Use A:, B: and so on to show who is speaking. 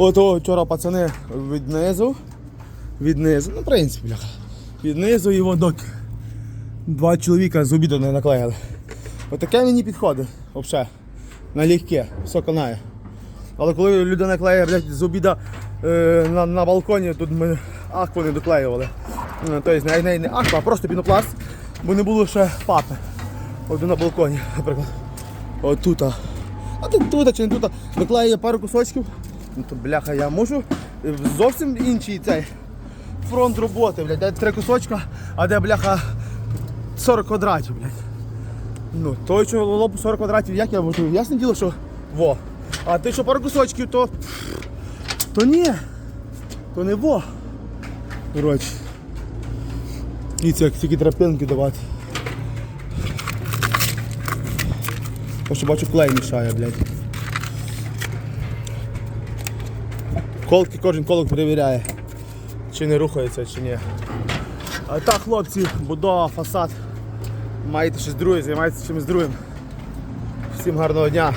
A: Ото вчора пацани віднизу. Віднизу, ну в принципі, бляха. Віднизу і водок. Два чоловіка з обіду не наклеїли. Отаке мені підходить, взагалі. Налегке, все канає. Але коли людина клеє блядь, з обіда е, на, на балконі, тут ми акву не доклеювали. Тобто не, не, аква, а просто пінопласт, бо не було ще папи. От на балконі, наприклад. От тут. А А тут, тут чи не тут. Доклеює пару кусочків. Ну то бляха, я можу е, зовсім інший цей фронт роботи, блядь, де три кусочка, а де бляха 40 квадратів, блядь. Ну, той, що лопу 40 квадратів, як я можу? Ясне діло, що во. А ти що пару кусочків, то. То ні. То не во. Коротше. І це як тільки трапинки давати. Бо що бачу клей мішає, блядь. Колки кожен колок перевіряє, чи не рухається, чи ні. А так, хлопці, будова, фасад. Маєте щось друге, займайтеся чимось другим. Всім гарного дня.